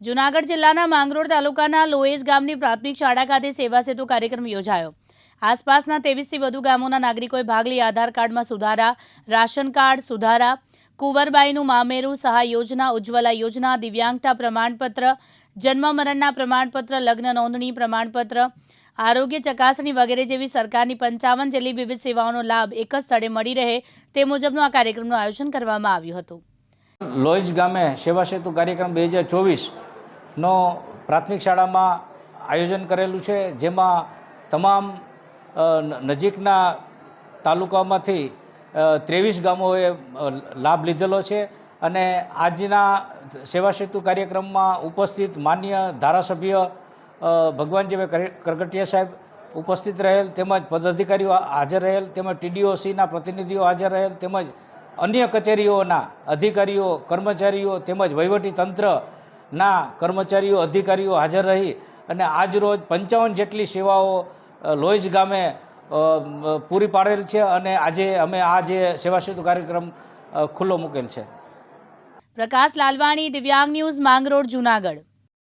જૂનાગઢ જિલ્લાના માંગરોળ તાલુકાના લોએજ ગામની પ્રાથમિક શાળા ખાતે સેવા સેતુ કાર્યક્રમ યોજાયો. આસપાસના ત્રેવીસથી વધુ ગામોના નાગરિકોએ ભાગ લઈ આધાર કાર્ડમાં સુધારા, રાશન કાર્ડ સુધારા, કુંવરબાઈનું મામેરું સહાય યોજના, ઉજ્જવલા યોજના, દિવ્યાંગતા પ્રમાણપત્ર જન્મ મરણના પ્રમાણપત્ર, લગ્ન નોંધણી પ્રમાણપત્ર, આરોગ્ય ચકાસણી વગેરે જેવી સરકારની પંચાવન જેટલી વિવિધ સેવાઓનો લાભ એક જ સ્થળે મળી રહે તે મુજબનું આ કાર્યક્રમનું આયોજન કરવામાં આવ્યું હતું. લોઈજ ગામે સેવા સેતુ કાર્યક્રમ બે હજાર ચોવીસનો પ્રાથમિક શાળામાં આયોજન કરેલું છે, જેમાં તમામ નજીકના તાલુકામાંથી ત્રેવીસ ગામોએ લાભ લીધેલો છે અને આજના સેવા સેતુ કાર્યક્રમમાં ઉપસ્થિત માન્ય ધારાસભ્ય ભગવાનજીભાઈ કર- કરગટિયા સાહેબ ઉપસ્થિત રહેલ, તેમજ પદાધિકારીઓ હાજર રહેલ, તેમજ ટીડીઓસીના પ્રતિનિધિઓ હાજર રહેલ, તેમજ અન્ય કચેરીઓના અધિકારીઓ, કર્મચારીઓ, તેમજ વહીવટી તંત્રના કર્મચારીઓ, અધિકારીઓ હાજર રહી અને આજરોજ પંચાવન જેટલી સેવાઓ લોહીજ ગામે પૂરી પાડેલ છે અને આજે અમે આ જે સેવા સેતુ કાર્યક્રમ ખુલ્લો મૂકેલ છે. પ્રકાશ લાલવાણી, દિવ્યાંગ ન્યૂઝ માંગરોળ, જૂનાગઢ.